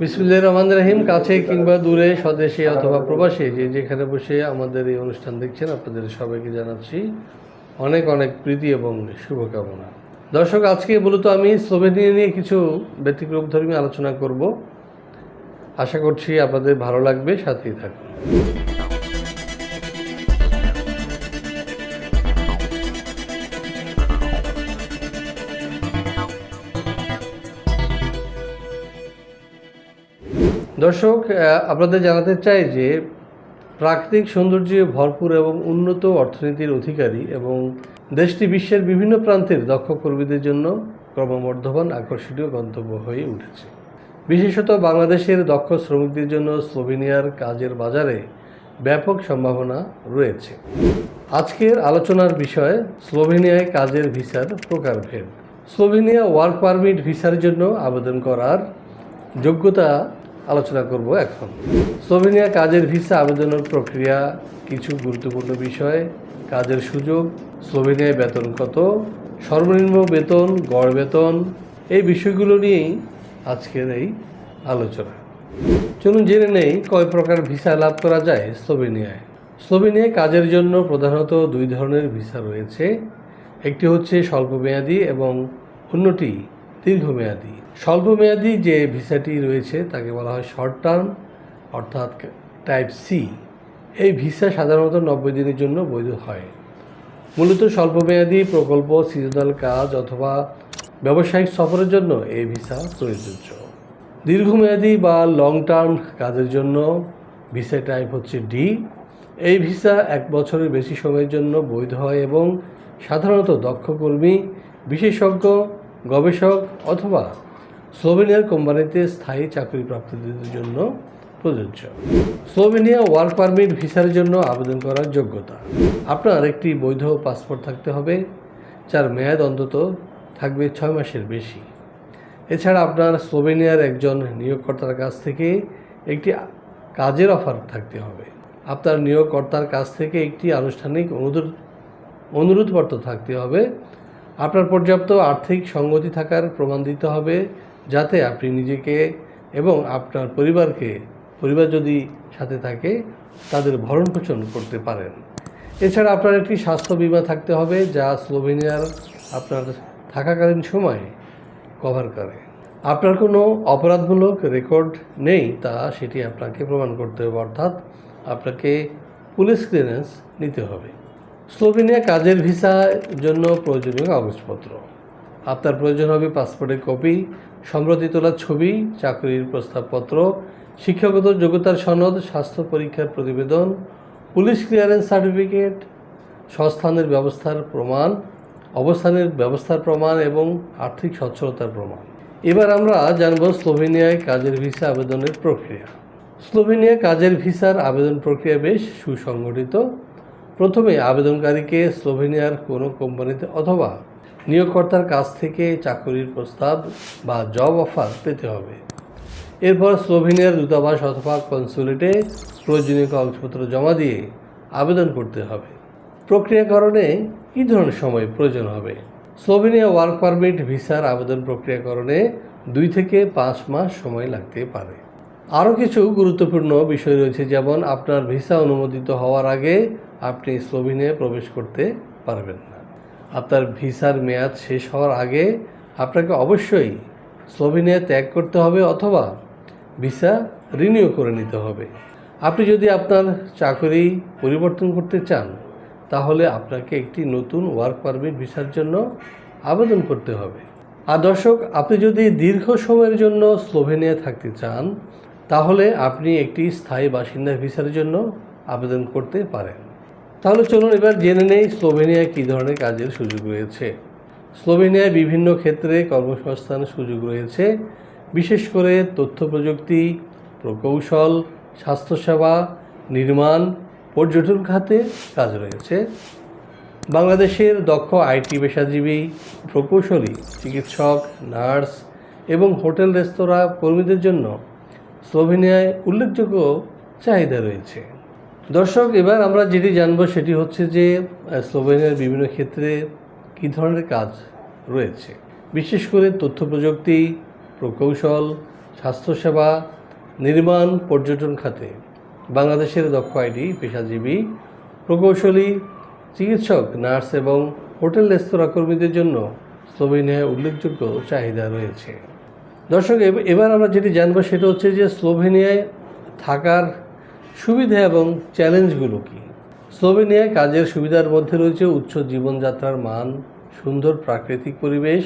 বিসমুল্লাহ রহমান রাহিম, কাছে কিংবা দূরে, স্বদেশে অথবা প্রবাসে, যে যেখানে বসে আমাদের এই অনুষ্ঠান দেখছেন, আপনাদের সবাইকে জানাচ্ছি অনেক অনেক প্রীতি এবং শুভকামনা। দর্শক, আজকে মূলত আমি স্লোভেনিয়া নিয়ে কিছু ব্যতিক্রম ধর্মী আলোচনা করব। আশা করছি আপনাদের ভালো লাগবে, সাথেই থাকুন। দর্শক আপনাদের জানাতে চাই যে প্রাকৃতিক সৌন্দর্যে ভরপুর এবং উন্নত অর্থনীতির অধিকারী এবং দেশটি বিশ্বের বিভিন্ন প্রান্তের দক্ষ কর্মীদের জন্য ক্রমবর্ধমান আকর্ষণীয় গন্তব্য হয়ে উঠেছে। বিশেষত বাংলাদেশের দক্ষ শ্রমিকদের জন্য স্লোভেনিয়ার কাজের বাজারে ব্যাপক সম্ভাবনা রয়েছে। আজকের আলোচনার বিষয়, স্লোভেনিয়ায় কাজের ভিসার প্রকারভেদ। স্লোভেনিয়া ওয়ার্ক পারমিট ভিসার জন্য আবেদন করার যোগ্যতা আলোচনা করব এখন। স্লোভেনিয়া কাজের ভিসা আবেদনের প্রক্রিয়া কিছু গুরুত্বপূর্ণ বিষয়। কাজের সুযোগ স্লোভেনিয়ায় বেতন কত, সর্বনিম্ন বেতন, গড় বেতন, এই বিষয়গুলো নিয়েই আজকের এই আলোচনা। চলুন জেনে নেই কয় প্রকার ভিসা লাভ করা যায় স্লোভেনিয়ায় স্লোভেনিয়ায় কাজের জন্য প্রধানত দুই ধরনের ভিসা রয়েছে। একটি হচ্ছে স্বল্পমেয়াদী এবং অন্যটি দীর্ঘমেয়াদী। স্বল্পমেয়াদী যে ভিসাটি রয়েছে, তাকে বলা হয় শর্ট টার্ম অর্থাৎ টাইপ সি এই ভিসা সাধারণত নব্বই দিনের জন্য বৈধ হয়। মূলত স্বল্পমেয়াদী প্রকল্প সিজনাল কাজ অথবা ব্যবসায়িক সফরের জন্য এই ভিসা প্রযোজ্য। দীর্ঘমেয়াদী বা লং টার্ম কাজের জন্য ভিসা টাইপ হচ্ছে ডি এই ভিসা এক বছরের বেশি সময়ের জন্য বৈধ হয় এবং সাধারণত দক্ষ কর্মী, বিশেষজ্ঞ গবেষক অথবা স্লোভেনিয়ার কোম্পানিতে স্থায়ী চাকরি প্রাপ্তদের জন্য প্রযোজ্য। স্লোভেনিয়া ওয়ার্ক পারমিট ভিসার জন্য আবেদন করার যোগ্যতা। আপনার একটি বৈধ পাসপোর্ট থাকতে হবে, যার মেয়াদ অন্তত থাকবে ছয় মাসের বেশি। এছাড়া আপনার স্লোভেনিয়ার একজন নিয়োগকর্তার কাছ থেকে একটি কাজের অফার থাকতে হবে। আপনার নিয়োগকর্তার কাছ থেকে একটি আনুষ্ঠানিক অনুরোধ অনুরোধপত্র থাকতে হবে আপনার পর্যাপ্ত আর্থিক সঙ্গতি থাকার প্রমাণ দিতে হবে যাতে আপনি নিজেকে এবং আপনার পরিবারকে, পরিবার যদি সাথে থাকে, তাদের ভরণ পোষণ করতে পারেন। এছাড়া আপনার একটি স্বাস্থ্য বিমা থাকতে হবে যা স্লোভেনিয়ার আপনার থাকাকালীন সময় কভার করে। আপনার কোনো অপরাধমূলক রেকর্ড নেই, তা সেটি আপনাকে প্রমাণ করতে হবে, অর্থাৎ আপনাকে পুলিশ ক্লিয়ারেন্স নিতে হবে। স্লোভেনিয়া কাজের ভিসার জন্য প্রয়োজনীয় কাগজপত্র। আপনার প্রয়োজন হবে পাসপোর্টের কপি, সম্প্রতি তোলা ছবি, চাকরির প্রস্তাবপত্র, শিক্ষাগত যোগ্যতার সনদ, স্বাস্থ্য পরীক্ষার প্রতিবেদন, পুলিশ ক্লিয়ারেন্স সার্টিফিকেট সংস্থানের ব্যবস্থার প্রমাণ, অবস্থানের ব্যবস্থার প্রমাণ এবং আর্থিক সচ্ছলতার প্রমাণ। এবার আমরা জানব স্লোভেনিয়ায় কাজের ভিসা আবেদনের প্রক্রিয়া। স্লোভেনিয়া কাজের ভিসার আবেদন প্রক্রিয়া বেশ সুসংগঠিত। প্রথমে আবেদনকারীকে স্লোভেনিয়ার কোনো কোম্পানিতে অথবা নিয়োগকর্তার কাছ থেকে চাকরির প্রস্তাব বা জব অফার পেতে হবে। এরপর স্লোভেনিয়ার দূতাবাস অথবা কনসুলেটে প্রয়োজনীয় কাগজপত্র জমা দিয়ে আবেদন করতে হবে। প্রক্রিয়াকরণে কী ধরনের সময় প্রয়োজন হবে? স্লোভেনিয়া ওয়ার্ক পারমিট, ভিসার আবেদন প্রক্রিয়াকরণে দুই থেকে পাঁচ মাস সময় লাগতে পারে। আরও কিছু গুরুত্বপূর্ণ বিষয় রয়েছে, যেমন আপনার ভিসা অনুমোদিত হওয়ার আগে আপনি স্লোভেনিয়ায় প্রবেশ করতে পারবেন না। আপনার ভিসার মেয়াদ শেষ হওয়ার আগে আপনাকে অবশ্যই স্লোভেনিয়া ত্যাগ করতে হবে অথবা ভিসা রিনিউ করে নিতে হবে। আপনি যদি আপনার চাকরি পরিবর্তন করতে চান, তাহলে আপনাকে একটি নতুন ওয়ার্ক পারমিট ভিসার জন্য আবেদন করতে হবে। আর দর্শক, আপনি যদি দীর্ঘ সময়ের জন্য স্লোভেনিয়া থাকতে চান, তাহলে আপনি একটি স্থায়ী বাসিন্দা ভিসার জন্য আবেদন করতে পারেন। তাহলে চলুন এবার জেনে নেই স্লোভেনিয়ায় কী ধরনের কাজের সুযোগ রয়েছে। স্লোভেনিয়ায় বিভিন্ন ক্ষেত্রে কর্মসংস্থানের সুযোগ রয়েছে, বিশেষ করে তথ্য প্রযুক্তি প্রকৌশল, স্বাস্থ্যসেবা, নির্মাণ, পর্যটন খাতে কাজ রয়েছে। বাংলাদেশের দক্ষ আইটি পেশাজীবী, প্রকৌশলী, চিকিৎসক, নার্স এবং হোটেল, রেস্তোরাঁ কর্মীদের জন্য স্লোভেনিয়ায় উল্লেখযোগ্য চাহিদা রয়েছে। দর্শক, এবার আমরা যেটি জানব সেটি হচ্ছে যে স্লোভেনিয়ার বিভিন্ন ক্ষেত্রে কী ধরনের কাজ রয়েছে। বিশেষ করে তথ্য প্রযুক্তি প্রকৌশল, স্বাস্থ্যসেবা, নির্মাণ, পর্যটন খাতে। বাংলাদেশের দক্ষ আইডি পেশাজীবী, প্রকৌশলী, চিকিৎসক, নার্স এবং হোটেল রেস্তোরাঁ কর্মীদের জন্য স্লোভেনিয়ায় উল্লেখযোগ্য চাহিদা রয়েছে। দর্শক, এব- এবার আমরা যেটি জানব সেটা হচ্ছে যে, স্লোভেনিয়ায় থাকার সুবিধা এবং চ্যালেঞ্জগুলো কী? স্লোভেনিয়ায় কাজের সুবিধার মধ্যে রয়েছে উচ্চ জীবনযাত্রার মান, সুন্দর প্রাকৃতিক পরিবেশ,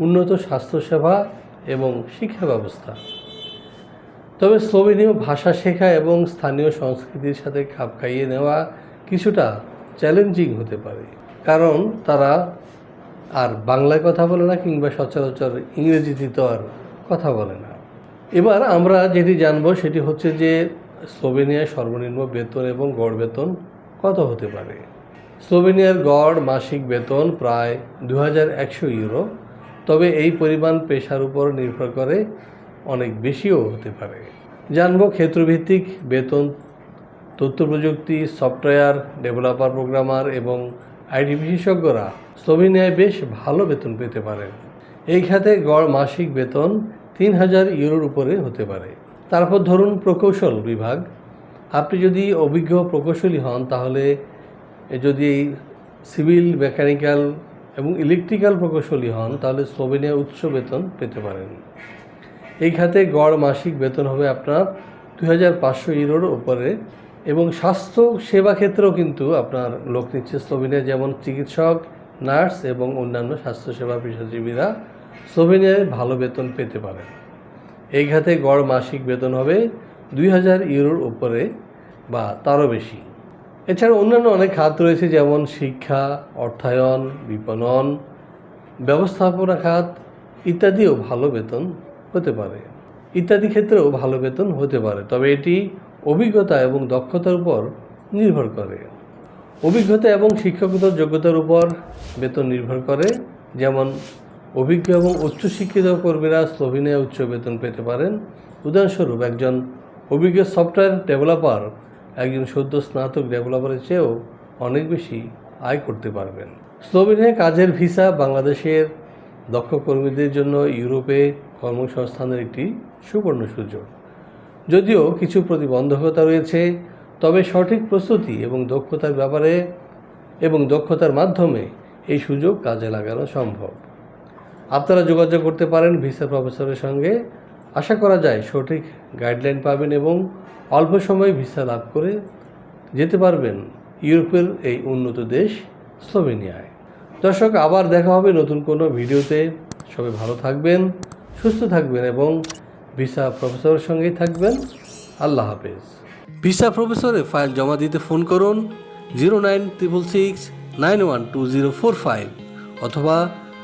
উন্নত স্বাস্থ্যসেবা এবং শিক্ষা ব্যবস্থা। তবে স্লোভেনীয় ভাষা শেখা এবং স্থানীয় সংস্কৃতির সাথে খাপ খাইয়ে নেওয়া কিছুটা চ্যালেঞ্জিং হতে পারে। কারণ তারা আর বাংলায় কথা বলে না কিংবা সচরাচর ইংরেজিতে তো আর কথা বলে না। এবার আমরা যেটি জানব সেটি হচ্ছে যে স্লোভেনিয়ায় সর্বনিম্ন বেতন এবং গড় বেতন কত হতে পারে? স্লোভেনিয়ার গড় মাসিক বেতন প্রায় দু ইউরো, তবে এই পরিমাণ পেশার উপর নির্ভর করে অনেক বেশিও হতে পারে। জানব ক্ষেত্রভিত্তিক বেতন, তথ্য প্রযুক্তি, সফটওয়্যার, ডেভেলপার, প্রোগ্রামার এবং আইটি বিশেষজ্ঞরা স্লোভেনিয়ায় বেশ ভালো বেতন পেতে পারেন। এই খাতে গড় মাসিক বেতন তিন হাজার ইউরোর উপরে হতে পারে। তারপর ধরুন প্রকৌশল বিভাগ। আপনি যদি অভিজ্ঞ প্রকৌশলী হন, তাহলে যদি সিভিল, মেকানিক্যাল এবং ইলেকট্রিক্যাল প্রকৌশলী হন, তাহলে স্লোভেনিয়া উচ্চ বেতন পেতে পারেন। এই খাতে গড় মাসিক বেতন হবে আপনার দুই হাজার পাঁচশো ইউরোর ওপরে এবং স্বাস্থ্য সেবা ক্ষেত্রেও কিন্তু আপনার লোক নিচ্ছে স্লোভেনিয়া, যেমন চিকিৎসক, নার্স এবং অন্যান্য স্বাস্থ্যসেবা পেশাজীবীরা স্লোভেনিয়ায় ভালো বেতন পেতে পারেন। এই খাতে গড় মাসিক বেতন হবে দুই হাজার ইউরোর উপরে বা তারও বেশি। এছাড়া অন্যান্য অনেক খাত রয়েছে, যেমন শিক্ষা, অর্থায়ন, বিপণন, ব্যবস্থাপনা খাত ইত্যাদিও ভালো বেতন হতে পারে। ইত্যাদি ক্ষেত্রেও ভালো বেতন হতে পারে, তবে এটি অভিজ্ঞতা এবং দক্ষতার উপর নির্ভর করে। অভিজ্ঞতা এবং শিক্ষাগত যোগ্যতার উপর বেতন নির্ভর করে, যেমন অভিজ্ঞ এবং উচ্চশিক্ষিত কর্মীরা স্লোভেনিয়া উচ্চ বেতন পেতে পারেন। উদাহরণস্বরূপ একজন অভিজ্ঞ সফটওয়্যার ডেভেলপার একজন সদ্য স্নাতক ডেভেলপারের চেয়েও অনেক বেশি আয় করতে পারবেন। স্লোভেনিয়া কাজের ভিসা বাংলাদেশের দক্ষ কর্মীদের জন্য ইউরোপে কর্মসংস্থানের একটি সুবর্ণ সুযোগ। যদিও কিছু প্রতিবন্ধকতা রয়েছে, তবে সঠিক প্রস্তুতি এবং দক্ষতার ব্যাপারে এবং দক্ষতার মাধ্যমে এই সুযোগ কাজে লাগানো সম্ভব। আপনারা যোগাযোগ করতে পারেন ভিসা প্রফেসরের সঙ্গে। আশা করা যায় সঠিক গাইডলাইন পাবেন এবং অল্প সময়ে ভিসা লাভ করে যেতে পারবেন ইউরোপের এই উন্নত দেশ স্লোভেনিয়ায়। দর্শক, আবার দেখা হবে নতুন কোনো ভিডিওতে। সবাই ভালো থাকবেন, সুস্থ থাকবেন এবং ভিসা প্রফেসরের সঙ্গেই থাকবেন। আল্লাহ হাফেজ। ভিসা প্রফেসরে ফাইল জমা দিতে ফোন করুন zero nine triple six nine one two zero four five অথবা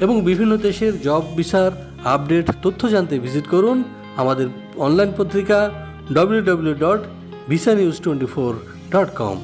এবং বিভিন্ন দেশের জব বিচার, আপডেট, তথ্য জানতে ভিজিট করুন আমাদের অনলাইন পত্রিকা W dot visa news twenty four dot com